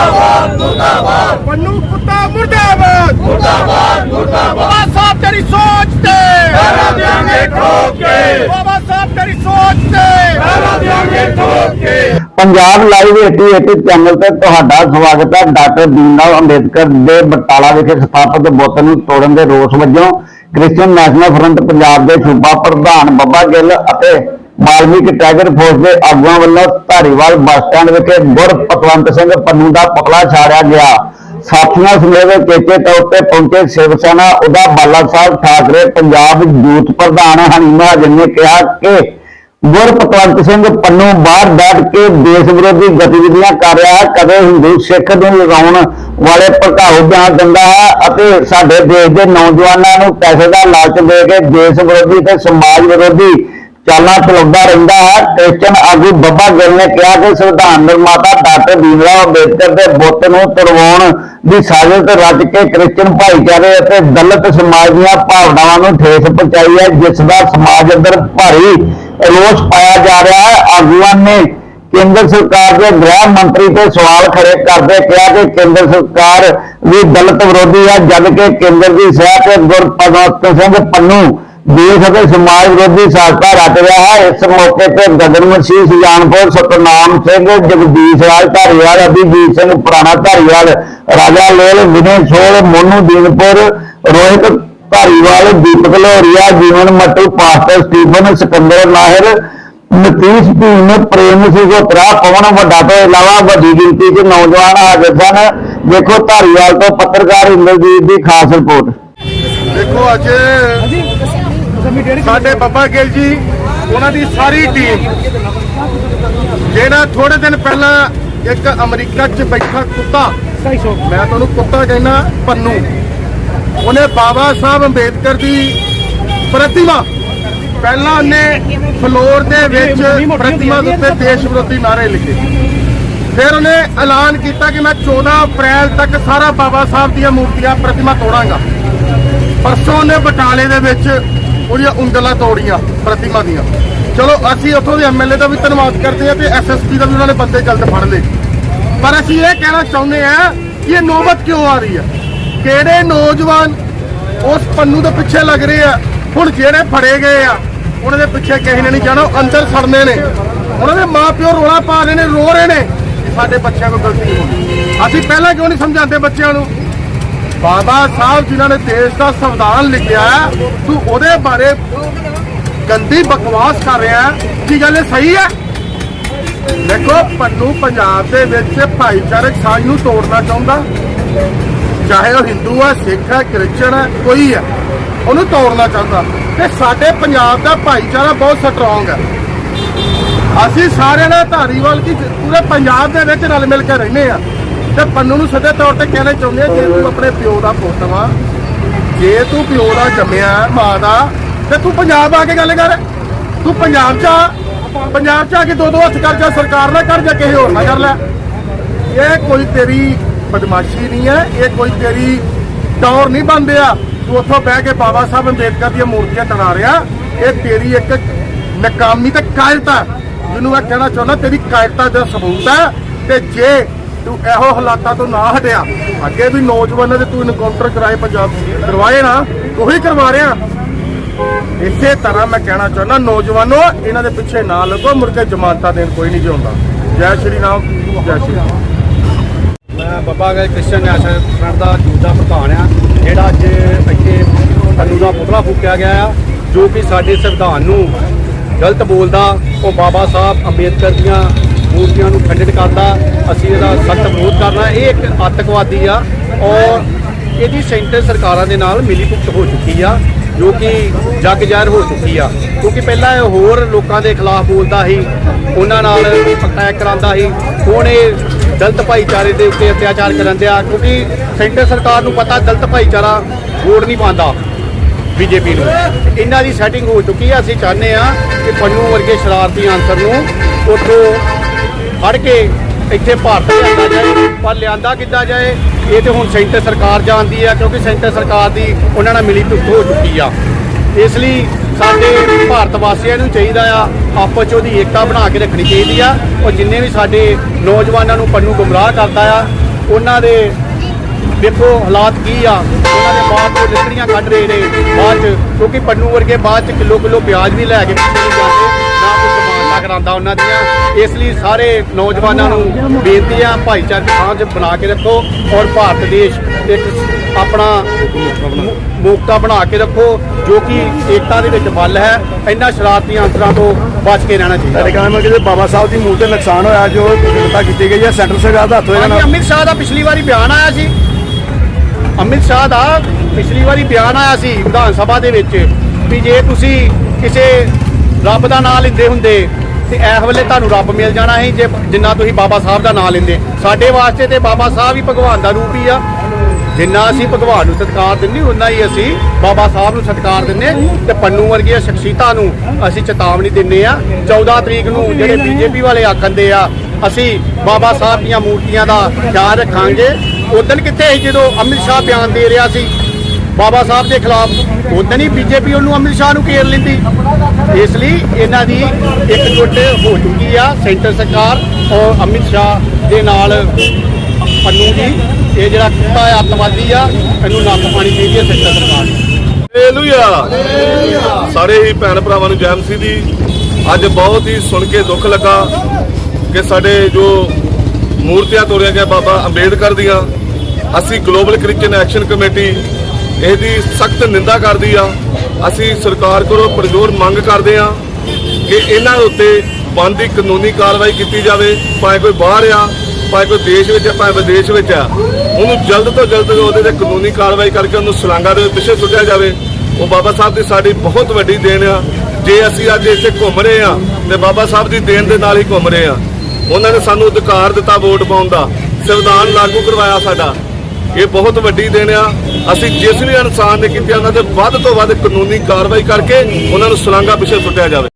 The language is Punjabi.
ਮੁਰਦਾਬਾਦ ਮੁਰਦਾਬਾਦ। ਪੰਨੂ ਕੁੱਤਾ ਮੁਰਦਾਬਾਦ। ਮੁਰਦਾਬਾਦ ਮੁਰਦਾਬਾਦ। ਬਾਬਾ ਸਾਹਿਬ ਤੇਰੀ ਸੋਚ ਤੇ। ਪਹਿਰਾ ਦਿਆਂਗੇ ਠੋਕ ਕੇ। ਬਾਬਾ ਸਾਹਿਬ ਤੇਰੀ ਸੋਚ ਤੇ। ਪਹਿਰਾ ਦਿਆਂਗੇ ਠੋਕ ਕੇ। ਪੰਜਾਬ ਲਾਈਵ 88 ਚੈਨਲ ਤੇ ਤੁਹਾਡਾ ਸਵਾਗਤ ਹੈ ਡਾਕਟਰ ਭੀਮਰਾਓ ਅੰਬੇਦਕਰ ਦੇ ਬਟਾਲਾ ਵਿਖੇ ਸਥਾਪਿਤ ਬੁੱਤ ਨੂੰ ਤੋੜਨ ਦੇ ਰੋਸ ਵਜੋਂ ਕ੍ਰਿਸਚੀਅਨ ਨੈਸ਼ਨਲ ਫਰੰਟ ਪੰਜਾਬ ਦੇ ਸੂਬਾ ਪ੍ਰਧਾਨ ਬੱਬਾ ਗਿੱਲ ਅਤੇ ਵਾਲਮੀਕ ਟਾਈਗਰ ਫੋਰਸ ਦੇ ਆਗੂਆਂ ਵੱਲੋਂ ਧਾਰੀਵਾਲ ਬੱਸ ਸਟੈਂਡ ਵਿਖੇ ਗੁਰ ਪਤਵੰਤ ਸਿੰਘ ਪੰਨੂ ਦਾ ਪਕੜਾ ਛਾੜਿਆ ਗਿਆ। ਸਾਥੀਆਂ ਸਮੇਤ ਚੇਚੇ ਤੌਰ ਤੇ ਪਹੁੰਚੇ ਸ਼ਿਵ ਸੈਨਾ ਉਹਦਾ ਬਾਲਾ ਸਾਹਿਬ ਠਾਕਰੇ, ਪੰਜਾਬ ਯੂਥ ਪ੍ਰਧਾਨ ਹਨੀ ਮਹਾਜਨ ਨੇ ਕਿਹਾ ਕਿ ਗੁਰਪਤਵੰਤ ਸਿੰਘ ਪੰਨੂ ਬਾਹਰ ਬੈਠ ਕੇ ਦੇਸ਼ ਵਿਰੋਧੀ ਗਤੀਵਿਧੀਆਂ ਕਰ ਰਿਹਾ ਹੈ, ਕਦੇ ਹਿੰਦੂ ਸਿੱਖ ਨੂੰ ਲਗਾਉਣ ਵਾਲੇ ਭੜਕਾਊ ਬਿਆਨ ਦਿੰਦਾ ਹੈ ਅਤੇ ਸਾਡੇ ਦੇਸ਼ ਦੇ ਨੌਜਵਾਨਾਂ ਨੂੰ ਪੈਸੇ ਦਾ ਲਾਲਚ ਦੇ ਕੇ ਦੇਸ਼ ਵਿਰੋਧੀ ਤੇ ਸਮਾਜ ਵਿਰੋਧੀ ਚਾਲਾਂ ਚਲਾਉਂਦਾ ਰਹਿੰਦਾ ਹੈ। ਕ੍ਰਿਸਚਨ ਆਗੂ ਬੱਬਾ ਗਿੱਲ ਨੇ ਕਿਹਾ ਕਿ ਸੰਵਿਧਾਨ ਨਿਰਮਾਤਾ ਡਾਕਟਰ ਭੀਮਰਾਓ ਅੰਬੇਦਕਰ ਦੇ ਬੁੱਤ ਨੂੰ ਤੜਵਾਉਣ ਦੀ ਸਾਜ਼ਿਸ਼ ਰਚ ਕੇ ਕ੍ਰਿਸਚਨ ਭਾਈਚਾਰੇ ਅਤੇ ਦਲਿਤ ਸਮਾਜ ਦੀਆਂ ਭਾਵਨਾਵਾਂ ਨੂੰ ਠੇਸ ਪਹੁੰਚਾਈ ਹੈ, ਜਿਸ ਦਾ ਸਮਾਜ ਅੰਦਰ ਭਾਰੀ ਰੋਸ ਪਾਇਆ ਜਾ ਰਿਹਾ ਹੈ। ਆਗੂਆਂ ਨੇ ਕੇਂਦਰ ਸਰਕਾਰ ਦੇ ਗ੍ਰਹਿ ਮੰਤਰੀ ਤੇ ਸਵਾਲ ਖੜੇ ਕਰਦੇ ਕਿਹਾ ਕਿ ਕੇਂਦਰ ਸਰਕਾਰ ਵੀ ਦਲਿਤ ਵਿਰੋਧੀ ਹੈ ਜਦ ਕਿ ਕੇਂਦਰ ਦੀ ਸਹਿ ਤੇ ਗੁਰਪ੍ਰਗਟ ਸਿੰਘ ਪੰਨੂ ਦੇਸ਼ ਸਮਾਜ ਵਿਰੋਧੀ ਸਾਜ਼ਿਸ਼ਾਂ ਰਚ ਰਿਹਾ ਹੈ। ਇਸ ਮੌਕੇ ਤੇ ਗਗਨ ਮਸੀਹ ਸੁਜਾਨਪੁਰ, ਸਤਨਾਮ ਸਿੰਘ, ਜਗਦੀਸ਼ ਰਾਜ ਧਾਰੀਵਾਲ ਅਭਿਜੀਤ ਸਿੰਘ ਪੁਰਾਣਾ ਧਾਰੀਵਾਲ, ਰਾਜਾ ਲੇਲ, ਵਿਨੇ ਸੋਲ, ਮੋਨੂ ਦੀਨਪੁਰ, ਰੋਹਿਤ ਧਾਰੀਵਾਲ, ਦੀਪਕ ਲੋਰੀਆ ਜੀਵਨ ਮੱਟੂ ਪਾਸਟਰ ਸਟੀਫਨ, ਸਿਕੰਦਰ ਨਾਹਿਰ ਨਤੀਸ਼ ਭੀਮ, ਪ੍ਰੇਮ ਸਿੰਘੋਤਰਾ ਪਵਨ ਵੱਡਾ ਤੋਂ ਇਲਾਵਾ ਵੱਡੀ ਗਿਣਤੀ 'ਚ ਨੌਜਵਾਨ ਹਾਜ਼ਰ ਸਨ। ਦੇਖੋ ਧਾਰੀਵਾਲ ਤੋਂ ਪੱਤਰਕਾਰ ਇੰਦਰਜੀਤ ਦੀ ਖਾਸ ਰਿਪੋਰਟ। ਦੇਖੋ ਅੱਜ ਸਾਡੇ ਬੱਬਾ ਗਿੱਲ ਜੀ, ਉਹਨਾਂ ਦੀ ਸਾਰੀ ਟੀਮ ਜਿਹੜਾ ਥੋੜੇ ਦਿਨ ਪਹਿਲਾਂ ਇੱਕ ਅਮਰੀਕਾ 'ਚ ਬੈਠਾ ਕੁੱਤਾ, ਮੈਂ ਤੁਹਾਨੂੰ ਕੁੱਤਾ ਕਹਿੰਦਾ, ਪੰਨੂ, ਉਹਨੇ ਬਾਬਾ ਸਾਹਿਬ ਅੰਬੇਦਕਰ ਦੀ ਪ੍ਰਤਿਮਾ, ਪਹਿਲਾਂ ਉਹਨੇ ਫਲੋਰ ਦੇ ਵਿੱਚ ਪ੍ਰਤਿਮਾ ਦੇ ਉੱਤੇ ਦੇਸ਼ ਵਿਰੋਧੀ ਨਾਰੇ ਲਿਖੇ। ਫਿਰ ਉਹਨੇ ਐਲਾਨ ਕੀਤਾ ਕਿ ਮੈਂ 14 ਅਪ੍ਰੈਲ ਤੱਕ ਸਾਰਾ ਬਾਬਾ ਸਾਹਿਬ ਦੀਆਂ ਮੂਰਤੀਆਂ ਪ੍ਰਤਿਮਾ ਤੋੜਾਂਗਾ। ਪਰਸੋਂ ਨੇ ਬਟਾਲੇ ਦੇ ਵਿੱਚ ਉਹਦੀਆਂ ਉਂਗਲਾਂ ਤੋੜੀਆਂ ਪ੍ਰਤਿਮਾ ਦੀਆਂ। ਚਲੋ, ਅਸੀਂ ਉੱਥੋਂ ਦੇ ਐਮਐਲਏ ਦਾ ਵੀ ਧੰਨਵਾਦ ਕਰਦੇ ਹਾਂ ਤੇ ਐਸਐਸਪੀ ਦਾ ਵੀ ਉਹਨਾਂ ਨੇ ਬੰਦੇ ਜਲਦ ਫੜ ਲਏ। ਪਰ ਅਸੀਂ ਇਹ ਕਹਿਣਾ ਚਾਹੁੰਦੇ ਆ ਕਿ ਇਹ ਨੌਬਤ ਕਿਉਂ ਆ ਰਹੀ ਹੈ? ਕਿਹੜੇ ਨੌਜਵਾਨ ਉਸ ਪੰਨੂ ਦੇ ਪਿੱਛੇ ਲੱਗ ਰਹੇ ਆ? ਹੁਣ ਜਿਹੜੇ ਫੜੇ ਗਏ ਆ, ਉਹਨਾਂ ਦੇ ਪਿੱਛੇ ਕਿਸੇ ਨੇ ਨਹੀਂ ਜਾਣਾ, ਉਹ ਅੰਦਰ ਸੜਨੇ ਨੇ। ਉਹਨਾਂ ਦੇ ਮਾਪਿਓ ਰੋਲਾ ਪਾ ਰਹੇ ਨੇ, ਰੋ ਰਹੇ ਨੇ। ਕਿ ਸਾਡੇ ਬੱਚਿਆਂ ਕੋਲ ਗਲਤੀ ਹੋਈ ਅਸੀਂ ਪਹਿਲਾਂ ਕਿਉਂ ਨਹੀਂ ਸਮਝਾਉਂਦੇ ਬੱਚਿਆਂ ਨੂੰ? ਬਾਬਾ ਸਾਹਿਬ ਜਿਨ੍ਹਾਂ ਨੇ ਦੇਸ਼ ਦਾ ਸੰਵਿਧਾਨ ਲਿਖਿਆ ਤੂੰ ਉਹਦੇ ਬਾਰੇ ਗੰਦੀ ਬਕਵਾਸ ਕਰ ਰਿਹਾ ਕੀ ਗੱਲ ਇਹ ਸਹੀ ਹੈ? ਦੇਖੋ, ਪੰਨੂ ਪੰਜਾਬ ਦੇ ਵਿੱਚ ਭਾਈਚਾਰਕ ਸਾਂਝ ਨੂੰ ਤੋੜਨਾ ਚਾਹੁੰਦਾ। ਚਾਹੇ ਉਹ ਹਿੰਦੂ ਹੈ, ਸਿੱਖ ਹੈ, ਕ੍ਰਿਸਚਨ ਹੈ, ਕੋਈ ਹੈ, ਉਹਨੂੰ ਤੋੜਨਾ ਚਾਹੁੰਦਾ। ਤੇ ਸਾਡੇ ਪੰਜਾਬ ਦਾ ਭਾਈਚਾਰਾ ਬਹੁਤ ਸਟਰੋਂਗ ਹੈ। ਅਸੀਂ ਸਾਰਿਆਂ ਨੇ ਧਾਰੀਵਾਲ ਕੀ, ਪੂਰੇ ਪੰਜਾਬ ਦੇ ਵਿੱਚ ਰਲ ਮਿਲ ਕੇ ਰਹਿੰਦੇ ਆ ਤੇ ਪੰਨੂ ਨੂੰ ਸਿੱਧੇ ਤੌਰ ਤੇ ਕਹਿਣਾ ਚਾਹੁੰਦੇ ਆ, ਜੇ ਤੂੰ ਆਪਣੇ ਪਿਓ ਦਾ ਪੁੱਤ ਵਾ, ਜੇ ਤੂੰ ਪਿਓ ਦਾ ਜੰਮਿਆ ਮਾਂ ਦਾ, ਤੇ ਤੂੰ ਪੰਜਾਬ ਆ ਕੇ ਗੱਲ ਕਰ। ਤੂੰ ਪੰਜਾਬ ਚ ਆ, ਪੰਜਾਬ ਚ ਆ ਕੇ ਦੋ ਦੋ ਹੱਥ ਕਰ, ਜਾ ਸਰਕਾਰ ਨਾਲ ਕਰ, ਜਾ ਕਿਸੇ ਹੋਰ ਨਾਲ ਕਰ ਲੈ। ਇਹ ਕੋਈ ਤੇਰੀ ਬਦਮਾਸ਼ੀ ਨਹੀਂ ਹੈ, ਇਹ ਕੋਈ ਤੇਰੀ ਟੌਰ ਨਹੀਂ ਬਣਦੇ ਆ। ਤੂੰ ਉੱਥੋਂ ਬਹਿ ਕੇ ਬਾਬਾ ਸਾਹਿਬ ਅੰਬੇਦਕਰ ਦੀਆਂ ਮੂਰਤੀਆਂ ਟਣਾ ਰਿਹਾ। ਇਹ ਤੇਰੀ ਇੱਕ ਨਕਾਮੀ ਤੇ ਕਾਇਰਤਾ ਜਿਹਨੂੰ ਮੈਂ ਕਹਿਣਾ ਚਾਹੁੰਦਾ, ਤੇਰੀ ਕਾਇਰਤਾ ਦਾ ਸਬੂਤ ਹੈ। ਤੇ ਜੇ ਤੂੰ ਇਹੋ ਹਾਲਾਤਾਂ ਤੋਂ ਨਾ ਹਟਿਆ। ਅੱਗੇ ਵੀ ਨੌਜਵਾਨਾਂ ਦੇ ਤੂੰ ਇਨਕਾਊਂਟਰ ਕਰਾਏ ਪੰਜਾਬ ਕਰਵਾਏ ਨਾ ਤੂੰ ਕਰਵਾ ਰਿਹਾ। ਇਸੇ ਤਰ੍ਹਾਂ ਮੈਂ ਕਹਿਣਾ ਚਾਹੁੰਦਾ, ਨੌਜਵਾਨੋ, ਇਹਨਾਂ ਦੇ ਪਿੱਛੇ ਨਾ ਲੱਗੋ, ਮੁੜ ਜ਼ਮਾਨਤਾਂ ਦੇਣ ਕੋਈ ਨਹੀਂ ਜਿਉਂਦਾ। ਜੈ ਸ਼੍ਰੀ ਰਾਮ, ਜੈ ਸ਼੍ਰੀ ਰਾਮ। ਮੈਂ ਬੱਬਾ ਗਏ ਕ੍ਰਿਸਚਨ ਨੈਸ਼ਨਲ ਫਰੰਟ ਦਾ ਜੂਥ ਪ੍ਰਧਾਨ ਆ। ਜਿਹੜਾ ਅੱਜ ਇੱਥੇ ਪੰਨੂ ਦਾ ਪੁਤਲਾ ਫੂਕਿਆ ਗਿਆ ਆ, ਜੋ ਕਿ ਸਾਡੇ ਸੰਵਿਧਾਨ ਨੂੰ ਗਲਤ ਬੋਲਦਾ, ਉਹ ਬਾਬਾ ਸਾਹਿਬ ਅੰਬੇਦਕਰ ਦੀਆਂ ਮੂਰਤੀਆਂ ਨੂੰ ਖੰਡਿਤ ਕਰਦਾ, ਅਸੀਂ ਇਹਦਾ ਸਖਤ ਵਿਰੋਧ ਕਰਨਾ, ਇਹ ਇੱਕ ਆਤੰਕਵਾਦੀ ਆ ਔਰ ਇਹਦੀ ਸੈਂਟਰ ਸਰਕਾਰਾਂ ਦੇ ਨਾਲ ਮਿਲੀ ਭੁਗਤ ਹੋ ਚੁੱਕੀ ਆ, ਜੋ ਕਿ ਜੱਗ ਜ਼ਾਹਿਰ ਹੋ ਚੁੱਕੀ ਆ। ਕਿਉਂਕਿ ਪਹਿਲਾਂ ਇਹ ਹੋਰ ਲੋਕਾਂ ਦੇ ਖਿਲਾਫ ਬੋਲਦਾ ਸੀ, ਉਹਨਾਂ ਨਾਲ ਅਟੈਕ ਕਰਾਉਂਦਾ ਸੀ, ਹੁਣ ਇਹ ਦਲਤ ਭਾਈਚਾਰੇ ਦੇ ਉੱਤੇ ਅਤਿਆਚਾਰ ਕਰਨ ਦਿਆ, ਕਿਉਂਕਿ ਸੈਂਟਰ ਸਰਕਾਰ ਨੂੰ ਪਤਾ ਦਲਤ ਭਾਈਚਾਰਾ ਵੋਟ ਨਹੀਂ ਪਾਉਂਦਾ ਬੀਜੇਪੀ ਨੂੰ। ਇਹਨਾਂ ਦੀ ਸੈਟਿੰਗ ਹੋ ਚੁੱਕੀ ਆ, ਅਸੀਂ ਚਾਹੁੰਦੇ ਆ ਕਿ ਪੰਨੂ ਵਰਗੇ ਸ਼ਰਾਰਤੀ ਆਂਸਰ ਨੂੰ ਉੱਥੋਂ ਫੜ ਕੇ ਇੱਥੇ ਭਾਰਤ ਲਿਆਂਦਾ ਜਾਏ, ਪਰ ਲਿਆਂਦਾ ਕਿੱਦਾਂ ਜਾਏ? ਇਹ ਤੇ ਹੁਣ ਸੈਂਟਰ ਸਰਕਾਰ ਜਾਣਦੀ ਆ, ਕਿਉਂਕਿ ਸੈਂਟਰ ਸਰਕਾਰ ਦੀ ਉਹਨਾਂ ਨਾਲ ਮਿਲੀ ਭੁਗਤ ਹੋ ਚੁੱਕੀ ਆ। ਇਸ ਲਈ ਸਾਡੇ ਭਾਰਤ ਵਾਸੀਆਂ ਨੂੰ ਚਾਹੀਦਾ ਆ, ਆਪਸ 'ਚ ਉਹਦੀ ਏਕਤਾ ਬਣਾ ਕੇ ਰੱਖਣੀ ਚਾਹੀਦੀ ਆ। ਔਰ ਜਿੰਨੇ ਵੀ ਸਾਡੇ ਨੌਜਵਾਨਾਂ ਨੂੰ ਪੰਨੂ ਗੁੰਮਰਾਹ ਕਰਦਾ ਆ, ਉਹਨਾਂ ਦੇ ਦੇਖੋ ਹਾਲਾਤ ਕੀ ਆ। ਉਹਨਾਂ ਦੇ ਬਾਅਦ ਤੋਂ ਲੱਕੜੀਆਂ ਕੱਢ ਰਹੇ ਨੇ, ਬਾਅਦ ਚ, ਕਿਉਂਕਿ ਪੰਨੂ ਵਰਗੇ ਬਾਅਦ ਚ ਕਿਲੋ ਕਿਲੋ ਪਿਆਜ਼ ਵੀ ਲੈ ਕੇ ਜਾਂਦੇ ਜ਼ਮਾਨਤਾਂ ਕਰਾਉਂਦਾ ਉਹਨਾਂ ਦੀਆਂ। ਇਸ ਲਈ ਸਾਰੇ ਨੌਜਵਾਨਾਂ ਨੂੰ ਬੇਨਤੀ ਆ ਭਾਈਚਾਰਕ ਸਾਂਝ ਬਣਾ ਕੇ ਰੱਖੋ ਔਰ ਭਾਰਤ ਦੇਸ਼ ਇੱਕ ਆਪਣਾ ਮੋਕਤਾ ਬਣਾ ਕੇ ਰੱਖੋ ਜੋ ਕਿ ਏਕਤਾ ਦੇ ਵਿੱਚ ਬਲ ਹੈ। ਇਹਨਾਂ ਸ਼ਰਾਰਤੀ ਅੰਸਰਾਂ ਤੋਂ ਬਚ ਕੇ ਰਹਿਣਾ ਚਾਹੀਦਾ। ਸਾਡੇ ਕਹਿੰਦੇ ਕਿ ਬਾਬਾ ਸਾਹਿਬ ਦੀ ਮੂਰਤੀ ਤੇ ਨੁਕਸਾਨ ਹੋਇਆ ਜੋ ਕਿਰਪਾ ਕੀਤੀ ਗਈ ਹੈ ਸੈਂਟਰ ਸਰਕਾਰ ਦਾ ਹੱਥ ਨਾ। ਅਮਿਤ ਸ਼ਾਹ ਦਾ ਪਿਛਲੀ ਵਾਰੀ ਬਿਆਨ ਆਇਆ ਸੀ। ਅਮਿਤ ਸ਼ਾਹ ਦਾ ਪਿਛਲੀ ਵਾਰੀ ਬਿਆਨ ਆਇਆ ਸੀ ਵਿਧਾਨ ਸਭਾ ਦੇ ਵਿੱਚ ਵੀ ਜੇ ਤੁਸੀਂ ਕਿਸੇ ਰੱਬ ਦਾ ਨਾਮ ਲੈਂਦੇ ਹੁੰਦੇ ਤੇ ਇਸ ਵੇਲੇ ਤੁਹਾਨੂੰ ਰੱਬ ਮਿਲ ਜਾਣਾ ਸੀ, ਜੇ ਜਿੰਨਾ ਤੁਸੀਂ ਬਾਬਾ ਸਾਹਿਬ ਦਾ ਨਾਮ ਲੈਂਦੇ। ਸਾਡੇ ਵਾਸਤੇ ਤੇ ਬਾਬਾ ਸਾਹਿਬ ਹੀ ਭਗਵਾਨ ਦਾ ਰੂਪ ਹੀ ਆ। ਜਿੰਨਾ ਅਸੀਂ ਭਗਵਾਨ ਨੂੰ ਸਤਿਕਾਰ ਦਿੰਦੇ ਉਨਾ ਹੀ ਅਸੀਂ ਬਾਬਾ ਸਾਹਿਬ ਨੂੰ ਸਤਿਕਾਰ ਦਿੰਦੇ। ਤੇ ਪੰਨੂ ਵਰਗੀਆਂ ਸ਼ਖਸੀਅਤਾਂ ਨੂੰ ਅਸੀਂ ਚੇਤਾਵਨੀ ਦਿੰਦੇ ਆ। 14 ਤਰੀਕ ਨੂੰ ਜਿਹੜੇ ਬੀਜੇਪੀ ਵਾਲੇ ਆਖੰਦੇ ਆ, ਅਸੀਂ ਬਾਬਾ ਸਾਹਿਬ ਦੀਆਂ ਮੂਰਤੀਆਂ ਦਾ ਖਿਆਲ ਰੱਖਾਂਗੇ। ਉਦੋਂ ਕਿੱਥੇ ਜਦੋਂ ਅਮਿਤ ਸ਼ਾਹ ਬਿਆਨ ਦੇ ਰਿਹਾ ਸੀ? ਬਾਬਾ ਸਾਹਿਬ ਦੇ ਖਿਲਾਫ ਉਦੋਂ ਹੀ ਬੀਜੇਪੀ ਉਹਨੂੰ ਅਮਿਤ ਸ਼ਾਹ ਨੂੰ ਘੇਰ ਲੈਂਦੀ। ਇਸ ਲਈ ਇਹਨਾਂ ਦੀ ਇੱਕ ਇਕਜੁੱਟ ਹੋ ਚੁੱਕੀ ਆ ਸੈਂਟਰ ਸਰਕਾਰ ਔਰ ਅਮਿਤ ਸ਼ਾਹ ਦੇ ਨਾਲ ਪੰਨੂ ਜੀ। ਇਹ ਜਿਹੜਾ ਕੁੱਤਾ ਹੈ ਆ, ਇਹਨੂੰ ਨੱਕ ਪਾਣੀ ਚਾਹੀਦੀ ਹੈ ਸੈਂਟਰ ਸਰਕਾਰ ਨੂੰ। ਸਾਰੇ ਹੀ ਭੈਣ ਭਰਾਵਾਂ ਨੂੰ ਜੈ ਮਸੀਹ ਦੀ ਅੱਜ ਬਹੁਤ ਹੀ ਸੁਣ ਕੇ ਦੁੱਖ ਲੱਗਾ ਕਿ ਸਾਡੇ ਜੋ ਮੂਰਤੀਆਂ ਤੋੜੀਆਂ ਗਿਆ ਬਾਬਾ ਅੰਬੇਡਕਰ ਦੀਆਂ, ਅਸੀਂ ਗਲੋਬਲ ਕ੍ਰਿਸਚੀਅਨ ਐਕਸ਼ਨ ਕਮੇਟੀ ਇਹਦੀ ਸਖਤ ਨਿੰਦਾ ਕਰਦੀ ਆ। ਅਸੀਂ ਸਰਕਾਰ ਕੋਲੋਂ ਪਰਜ਼ੋਰ ਮੰਗ ਕਰਦੇ ਆ ਕਿ ਇਹਨਾਂ ਉੱਤੇ ਬਣਦੀ ਕਾਨੂੰਨੀ ਕਾਰਵਾਈ ਕੀਤੀ ਜਾਵੇ। ਭਾਵੇਂ ਕੋਈ ਬਾਹਰ ਆ, ਭਾਵੇਂ ਕੋਈ ਦੇਸ਼ ਵਿੱਚ ਆ, ਭਾਵੇਂ ਵਿਦੇਸ਼ ਵਿੱਚ ਆ। ਉਹਨੂੰ ਜਲਦ ਤੋਂ ਜਲਦ ਉਹਦੇ ਤੇ ਕਾਨੂੰਨੀ ਕਾਰਵਾਈ ਕਰਕੇ ਉਹਨੂੰ ਸੁਲਾਂਗਾ ਦੇ ਪਿੱਛੇ ਸੁੱਟਿਆ ਜਾਵੇ। ਉਹ ਬਾਬਾ ਸਾਹਿਬ ਦੀ ਸਾਡੀ ਬਹੁਤ ਵੱਡੀ ਦੇਣ ਆ। ਜੇ ਅਸੀਂ ਅੱਜ ਇੱਥੇ ਘੁੰਮ ਰਹੇ ਆ, ਤੇ ਬਾਬਾ ਸਾਹਿਬ ਦੀ ਦੇਣ ਦੇ ਨਾਲ ਹੀ ਘੁੰਮ ਰਹੇ ਆ। ਉਹਨਾਂ ਨੇ ਸਾਨੂੰ ਅਧਿਕਾਰ ਦਿੱਤਾ ਵੋਟ ਪਾਉਣ ਦਾ। ਸੰਵਿਧਾਨ ਲਾਗੂ ਕਰਵਾਇਆ ਸਾਡਾ। ਇਹ ਬਹੁਤ ਵੱਡੀ ਦੇਣ ਆ। ਅਸੀਂ ਜਿਸ ਵੀ ਇਨਸਾਨ ਨੇ ਕੀਤੀ ਉਹਨਾਂ ਤੇ ਵੱਧ ਤੋਂ ਵੱਧ ਕਾਨੂੰਨੀ ਕਾਰਵਾਈ ਕਰਕੇ ਉਹਨਾਂ ਨੂੰ ਸੁਲਾਂਗਾ ਪਿੱਛੇ ਸੁੱਟਿਆ ਜਾਵੇ।